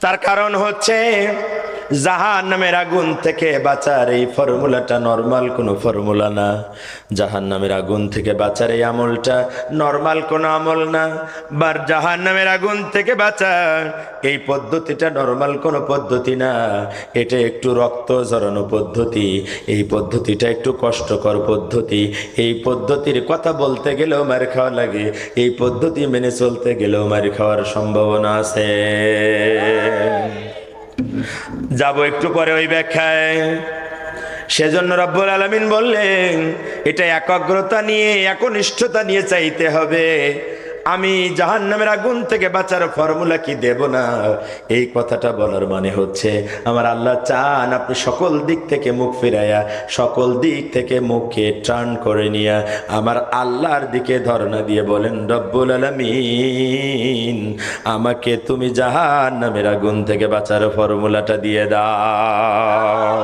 তার কারণ হচ্ছে জাহান নামের আগুন থেকে বাঁচার এই ফর্মুলাটা নর্মাল কোনো ফর্মুলা না। জাহান নামের আগুন থেকে বাঁচার এই আমলটা নর্মাল কোনো আমল না। বার জাহান নামের আগুন থেকে বাঁচার এই পদ্ধতিটা নর্মাল কোনো পদ্ধতি না। এটা একটু রক্ত ঝরানো পদ্ধতি, এই পদ্ধতিটা একটু কষ্টকর পদ্ধতি। এই পদ্ধতির কথা বলতে গেলেও মার খাওয়া লাগে, এই পদ্ধতি মেনে চলতে গেলেও মার খাওয়ার সম্ভাবনা আছে। যাব একটু পরে ওই ব্যাখ্যায়। সেজন্য রব্বুল আলমিন বললেন, এটা একাগ্রতা নিয়ে, একনিষ্ঠতা নিয়ে চাইতে হবে। আমি জাহান নামের আগুন থেকে বাঁচার ফর্মুলা কি দেব না? এই কথাটা বলার মানে হচ্ছে, আমার আল্লাহ চান আপনি সকল দিক থেকে মুখ ফিরাইয়া, সকল দিক থেকে মুখকে টার্ন করে নিয়া আমার আল্লাহর দিকে ধর্ণা দিয়ে বলেন, রব্বুল আলমিন, আমাকে তুমি জাহান নামের আগুন থেকে বাঁচার ফর্মুলাটা দিয়ে দাও।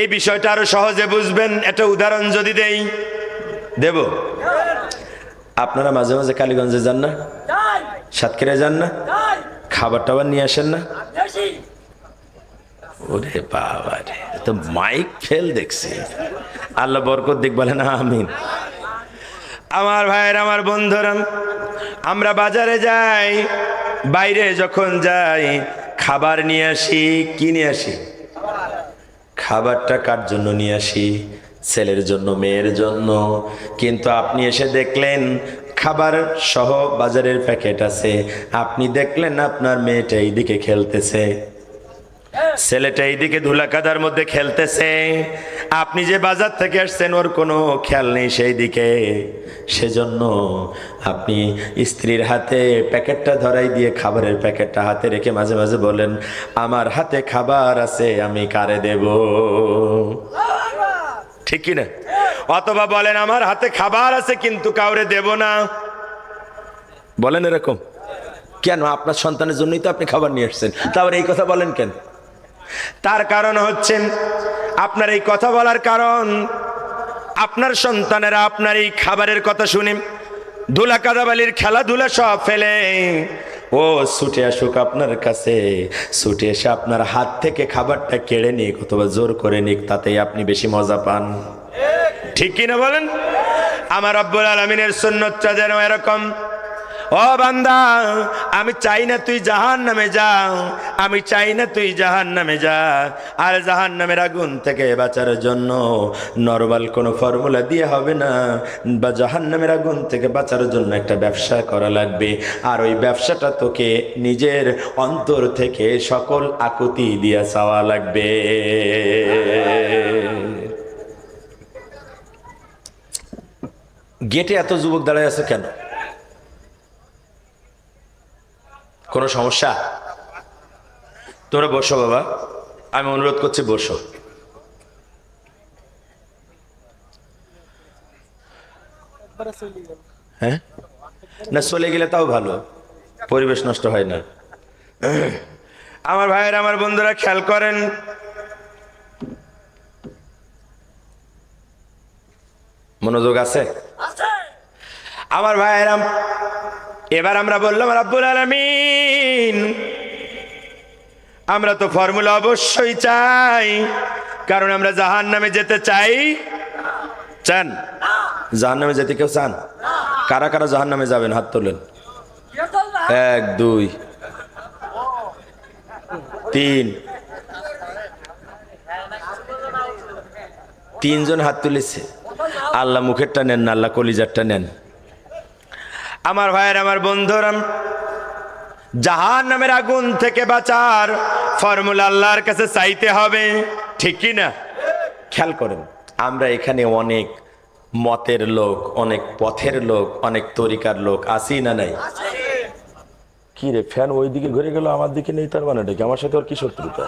এই বিষয়টা আরও সহজে বুঝবেন, একটা উদাহরণ যদি দেই, দেব? আপনারা মাঝে মাঝে কালীগঞ্জে যান না? সাতক্ষীরা যান না? খাবার টাবার নিয়ে আসেন না? ওরে বাবা রে তো মাইক ফেল দেখছি। আল্লাহ বরকত দিক বলে না আমিন। আমার ভাইয়ের আমার বন্ধুরা আমরা বাজারে যাই বাইরে যখন যাই খাবার নিয়ে আসি কি নিয়ে আসি? খাবারটা কার জন্য নিয়ে আসি? ছেলের জন্য, মেয়ের জন্য। কিন্তু আপনি এসে দেখলেন, খাবার সহ বাজারের প্যাকেট আছে। আপনি দেখলেন আপনার মেয়েটা এইদিকে খেলতেছে। ছেলেটা এইদিকে ধুলাকাদার মধ্যে খেলতেছে। আপনি যে বাজার থেকে আসছেন, ওর কোনো খেয়াল নেই সেই দিকে সেজন্য আপনি স্ত্রীর হাতে প্যাকেটটা ধরাই দিয়ে খাবারের প্যাকেটটা হাতে রেখে মাঝে মাঝে বলেন, আমার হাতে খাবার আছে, আমি কারে দেব? ঠিক কি না। অথবা বলেন, আমার হাতে খাবার আছে, কিন্তু কাউরে দেব না। বলেন এরকম। কেন? আপনার সন্তানের জন্যই তো আপনি খাবার নিয়ে আসছেন। তারপর এই কথা বলেন কেন? তার কারণ হচ্ছেন আপনার এই কথা বলার কারণ, আপনার সন্তানেরা আপনার এই খাবারের কথা শুনে ধুলা কাদাবালির খেলাধুলা সব ফেলে ও, ছুটে আসুক আপনার কাছে। ছুটে এসে আপনার হাত থেকে খাবারটা কেড়ে নিক অথবা জোর করে নিক, তাতেই আপনি বেশি মজা পান। ঠিক কিনা বলেন? আমার আব্বুল আলমিনের সুন্নতটা যেন এরকম ও বান্দা, আমি চাই না তুই জাহান নামে যা, আমি চাই না তুই জাহান নামে যা। আর জাহান নামের আগুন থেকে বাঁচার জন্য নর্মাল কোনো ফর্মুলা দিয়ে হবে না, বা জাহান নামের আগুন থেকে বাঁচার জন্য একটা ব্যবসা করা লাগবে। আর ওই ব্যবসাটা তোকে নিজের অন্তর থেকে সকল আকুতি দিয়ে চাওয়া লাগবে। গেটে এত যুবক দাঁড়ায় আছে কেন? কোনো সমস্যা? তোমরা বসো বাবা। আমি অনুরোধ করছি বসো। হ্যাঁ? না চলে গেলে তাও ভালো। পরিবেশ নষ্ট হয় না। আমার ভাইয়ের আমার বন্ধুরা খেয়াল করেন। মনোযোগ আছে? আমার ভাইয়েরাম এবার আমরা বললাম রাব্বুল আলামিন আমরা তো ফর্মুলা অবশ্যই চাই, কারণ আমরা জাহান নামে যেতে চাই। চান? জাহান নামে যেতে কেউ চান? কারা কারা জাহান নামে যাবেন? হাত তোলেন। এক, দুই, তিন। তিনজন হাত তুলেছে। আল্লাহ মুখেরটা নেন না, আল্লাহ কলিজারটা নেন। আমার ভাইয়ের, আমার বন্ধুরা জাহান নামের আগুন থেকে বাঁচার ফর্মুলা আল্লাহর কাছে চাইতে হবে। ঠিক কি না? খেয়াল করেন আমরা এখানে অনেক মতের লোক অনেক পথের লোক অনেক তরিকার লোক আসি না নাই? কি রে ফ্যান ওই দিকে ঘুরে গেল আমার দিকে নেই তার মানে? আমার সাথে ওর কি শত্রুতা?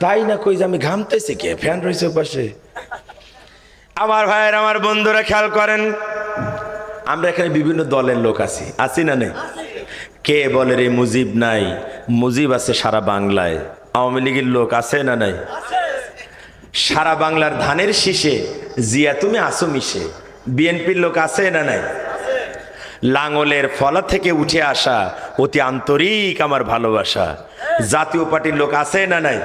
তাই না কই যে আমি ঘামতেছি কে? ফ্যান রয়েছে পাশে আমার ভাইয়ের আমার বন্ধুরা খেয়াল করেন আমরা এখানে বিভিন্ন দলের লোক আছি। আছি না নেই? কে বলে রে মুজিব নাই? মুজিব আছে সারা বাংলায়। আওয়ামী লীগের লোক আছে না নাই? সারা বাংলার ধানের শীষে, জিয়া তুমি আসো মিশে। বিএনপির লোক আছে না নাই? লাঙলের ফলা থেকে উঠে আসা অতি আন্তরিক আমার ভালোবাসা। জাতীয় পার্টির লোক আছে না নাই?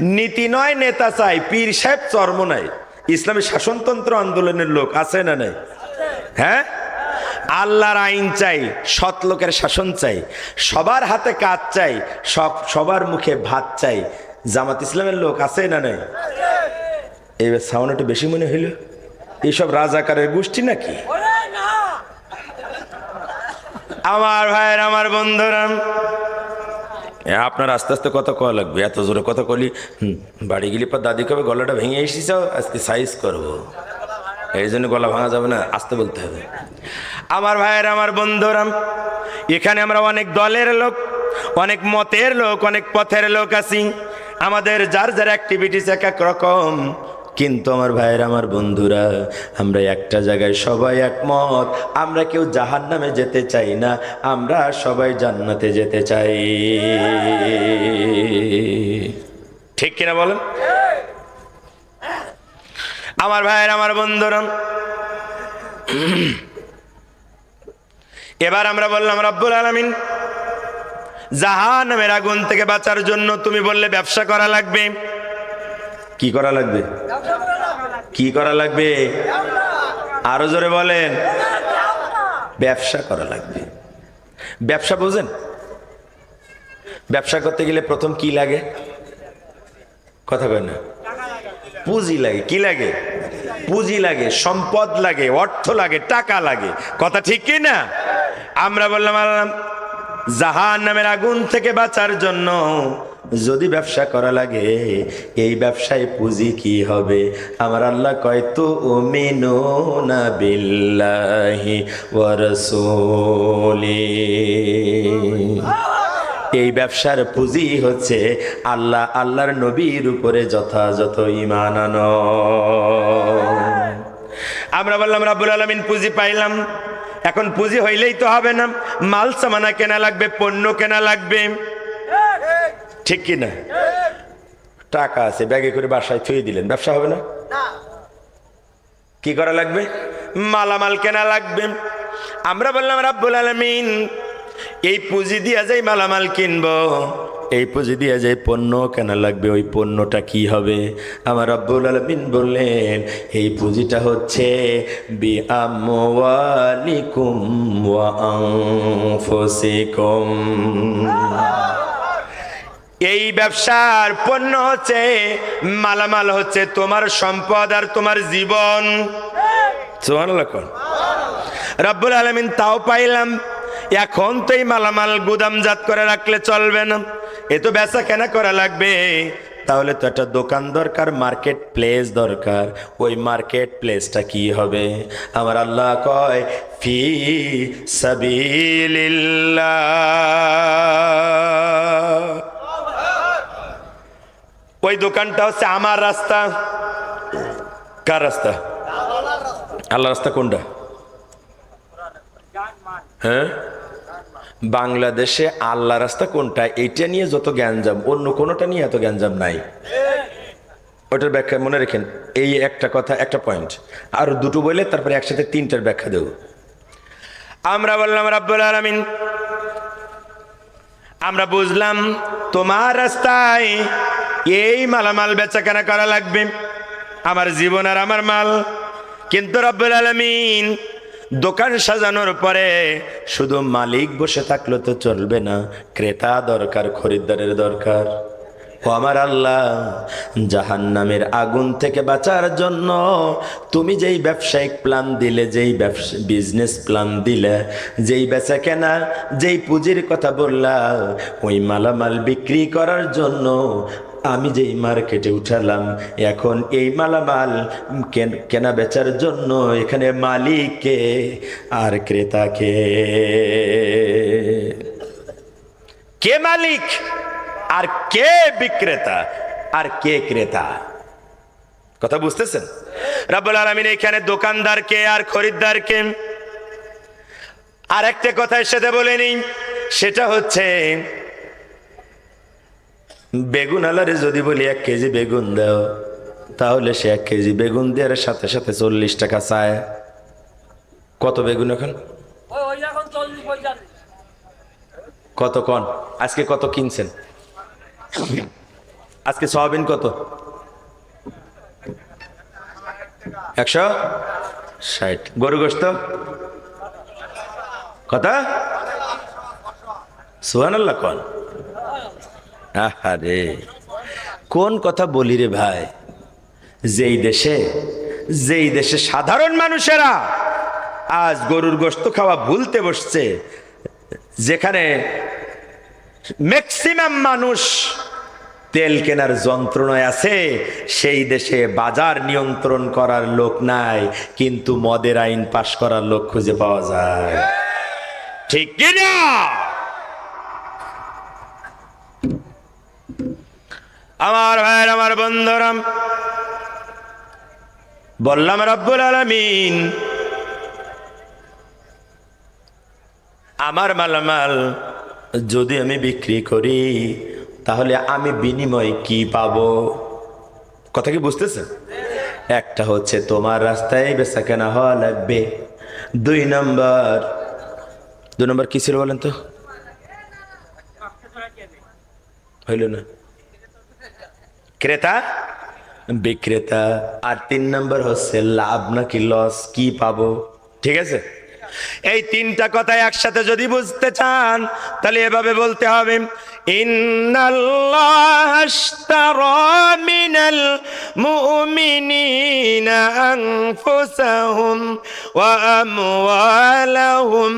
নীতি নয়, নেতা চাই, পীর সাহেব চর্ম নাই। ইসলামী শাসনতন্ত্র আন্দোলনের লোক আছে না নাই? হ্যাঁ? আল্লাহর আইন চাই, সৎ লোকের শাসন চাই, সবার হাতে কাজ চাই, সব, সবার মুখে ভাত চাই। জামাত ইসলামের লোক আছে না নাই? এবার সাউন্ড একটু বেশি মনে হইল। এইসব রাজাকারের গোষ্ঠী নাকি? আমার ভাইয়ের, আমার বন্ধুরা। আপনার আস্তে আস্তে কথা কওয়া লাগবে, এত জোরে কথা কলি। বাড়ি গেলে পর দাদি কবে গলাটা ভেঙে এসেছিস আজকে সাইজ করব। এই জন্য গলা ভাঙা যাবে না, আসতে বলতে হবে। আমার ভাইয়ের, আমার বন্ধুরা, এখানে আমরা অনেক দলের লোক, অনেক মতের লোক, অনেক পথের লোক আছি। আমাদের যার যার অ্যাক্টিভিটিস এক এক রকম। কিন্তু আমার ভাইয়ের, আমার বন্ধুরা, আমরা একটা জায়গায় সবাই একমত। আমরা কেউ জাহান নামে যেতে চাই না, আমরা সবাই জান্নাতে যেতে চাই। ঠিক কিনা বলেন? আমার ভাইয়ের, আমার বন্ধুরা। এবার আমরা বললাম, রব্বুল আলমিন জাহান নামের আগুন থেকে বাঁচার জন্য তুমি বললে ব্যবসা করা লাগবে। কি করা লাগবে? কি করা লাগবে? আরও জোরে বলেন। ব্যবসা করা লাগবে। ব্যবসা বোঝেন? ব্যবসা করতে গেলে প্রথম কি লাগে? কথা কয় না। পুঁজি লাগে। কি লাগে? পুঁজি লাগে, সম্পদ লাগে, অর্থ লাগে, টাকা লাগে। কথা ঠিক কি না? আমরা বললাম, আল্লাহ জাহান নামের আগুন থেকে বাঁচার জন্য যদি ব্যবসা করা লাগে, এই ব্যবসায় পুঁজি কি হবে? আমার আল্লাহ কয় তো ওমিনো না বিল্লাহি ওয়ারসুলি এই ব্যবসার পুঁজি হচ্ছে আল্লাহ, আল্লাহর নবীর উপরে যথাযথ ইমান আনো। আমরা বললাম রাব্বুল আলমিন পুঁজি পাইলাম। এখন পুঁজি হইলেই তো হবে না। মাল সামানা কেনা লাগবে পণ্য কেনা লাগবে। ঠিক কি না টাকা আছে ব্যাগে করে বাসায় থুয়ে দিলেন। ব্যবসা হবে না। কি করা লাগবে? মালামাল কেনা লাগবে। আমরা বললাম রাব্বুল আলমিন এই পুঁজি দিয়া যাই মালামাল কিনবো এই পুঁজি দিয়ে যে পণ্য কেনা লাগবে? ওই পণ্যটা কি হবে? আমার রব্বুল আলমিন বললেন, এই পুঁজিটা হচ্ছে বি এই ব্যবসার পণ্য হচ্ছে মালামাল, হচ্ছে তোমার সম্পদ আর তোমার জীবন। রব্বুল আলমিন তাও পাইলাম। এখন তো এই মালামাল গুদামজাত করে রাখলে চলবে না। এ তো বেচা কেনা করা লাগবে? তাহলে তো একটা দোকান দরকার মার্কেট প্লেস দরকার। ওই মার্কেট প্লেসটা কি হবে? আমার আল্লাহ কয়, ফি সাবিলিল্লাহ। ওই দোকানটা হচ্ছে আমার রাস্তা। কার রাস্তা? আল্লাহ রাস্তা কোনটা? হ্যাঁ? বাংলাদেশে আল্লাহ রাস্তা কোনটা? এইটা নিয়ে যত জ্ঞানজাম অন্য কোনোটা নিয়ে এত জ্ঞানজাম নাই। ওটার ব্যাখ্যা মনে রেখেন, এই একটা কথা, একটা পয়েন্ট আর দুটো বলে তারপরে একসাথে তিনটার ব্যাখ্যা দেব। আমরা বললাম, রাব্বুল আলামিন, আমরা বুঝলাম তোমার রাস্তায় এই মালামাল বেচা কেনা করা লাগবে। আমার জীবন আর আমার মাল। কিন্তু রব্বুল আলমিন দোকান সাজানোর পরে শুধু মালিক বসে থাকলে তো চলবে না, ক্রেতা দরকার, খরিদ্দারের দরকার। ও আমার আল্লাহ জাহান নামের আগুন থেকে বাঁচার জন্য তুমি যেই ব্যবসায়িক প্ল্যান দিলে, যেই ব্যবসা বিজনেস প্ল্যান দিলে, যেই বেচা কেনা, যেই পুঁজির কথা বললা, ওই মালামাল বিক্রি করার জন্য আমি যেই মার্কেটে উঠালাম, এখন এই মালামাল কেন- বেচার জন্য এখানে মালিককে আর ক্রেতাকে। কে মালিক? আর কে বিক্রেতা? আর কে ক্রেতা? কথা বুঝতেছেন? রাব্বুল আলামিন এখানে দোকানদারকে আর খরিদ্দারকে। আর একটা কথা এর সাথে বলে নিই, সেটা হচ্ছে বেগুন আলারে যদি বলি এক কেজি বেগুন দাও তাহলে সে এক কেজি বেগুন দেওয়ার সাথে সাথে চল্লিশ টাকা চায়। কত বেগুন এখন? কত কন? আজকে কত কিনছেন? আজকে সয়াবিন কত? একশো ষাট। গরু গোস্ত কথা সুহান আল্লাহ কন। আহারে কোন কথা বলি রে ভাই? যেই দেশে যেই দেশে সাধারণ মানুষেরা আজ গরুর গোস্ত খাওয়া ভুলতে বসছে, যেখানে ম্যাক্সিমাম মানুষ তেল কেনার যন্ত্রণায় আছে, সেই দেশে বাজার নিয়ন্ত্রণ করার লোক নাই, কিন্তু মদের আইন পাশ করার লোক খুঁজে পাওয়া যায়। ঠিক কিনা? আমার ভাইয়ের, আমার বন্ধুরাম। বললাম, রব্বুল আলমিন, আমার মালামাল যদি আমি বিক্রি করি, তাহলে আমি বিনিময় কি পাব? কথা কি বুঝতেছেন? একটা হচ্ছে, তোমার রাস্তায় বেচা কেনা হওয়া লাগবে। দুই নম্বর দুই নম্বর কি ছিল বলেন তো? হইল না। ক্রেতা? বিক্রেতা। আর তিন নম্বর হচ্ছে লাভ নাকি লস কি পাবো? ঠিক আছে? এই তিনটা কথা একসাথে যদি বুঝতে চান তাহলে এভাবে বলতে হবে মিনাল মুমিনিনা আনফুসাহুম ওয়া আমওয়ালাহুম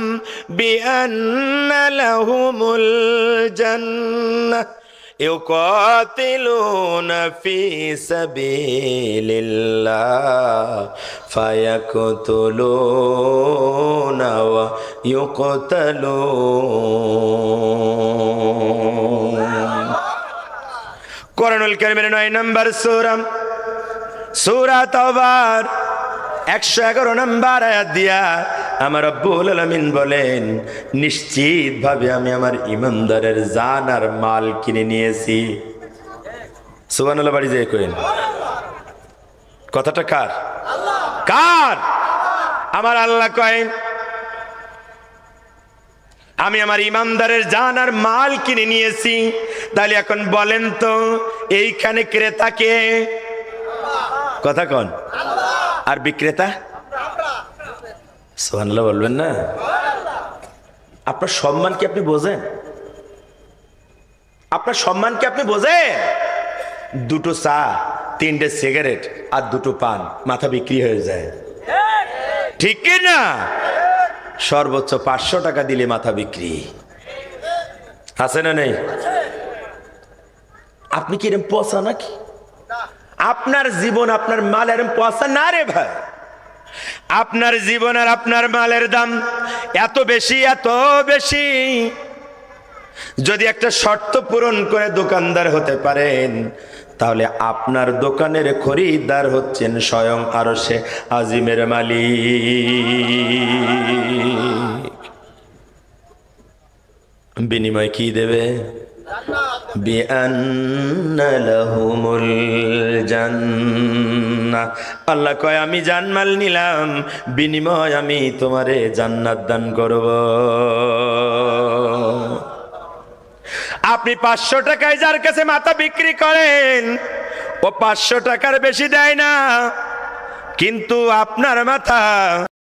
বিআন্না লাহুমুল জান্নাহ। يقاتلون في سبيل الله فيقتلون ويقتلون কোরআনুল কারিমের নয় নম্বর সূরা সূরা তাওবার একশো এগারো নম্বর আয়াত দিয়া আমার আব্বুল আলমিন বলেন নিশ্চিত ভাবে আমি আমার ইমানদারের জান আর মাল কিনে নিয়েছি। সুবানুল্লাহ বাড়ি যেয়ে কইন কথাটা কার? কার? আমার আল্লাহ কয়েন, আমি আমার ইমানদারের জান আর মাল কিনে নিয়েছি। তাহলে এখন বলেন তো, এইখানে ক্রেতাকে কথা কন। আর বিক্রেতা? সোহানলা বলবেন না? আপনার সম্মান কি আপনি বোঝেন? আপনার সম্মান কি আপনি বোঝেন? দুটো চা, তিনটে সিগারেট আর দুটো পান, মাথা বিক্রি হয়ে যায়। ঠিক না? সর্বোচ্চ পাঁচশো টাকা দিলে মাথা বিক্রি। আছে না নেই? আপনি কি এরম পচা নাকি? আপনার জীবন, আপনার মাল এরম পচা না রে ভাই? আপনার জীবন আর আপনার মালের দাম এত বেশি এত বেশি। যদি একটা শর্ত পূরণ করে দোকানদার হতে পারেন, তাহলে আপনার দোকানের খরিদ্দার হচ্ছেন স্বয়ং আরও সে আজিমের মালিক। বিনিময় কি দেবে? আল্লাহ কয়, আমি জানমাল নিলাম, বিনিময় আমি তোমারে জান্নাত দান করব। আপনি পাঁচশো টাকায় যার কাছে মাথা বিক্রি করেন, ও পাঁচশো টাকার বেশি দেয় না, কিন্তু আপনার মাথা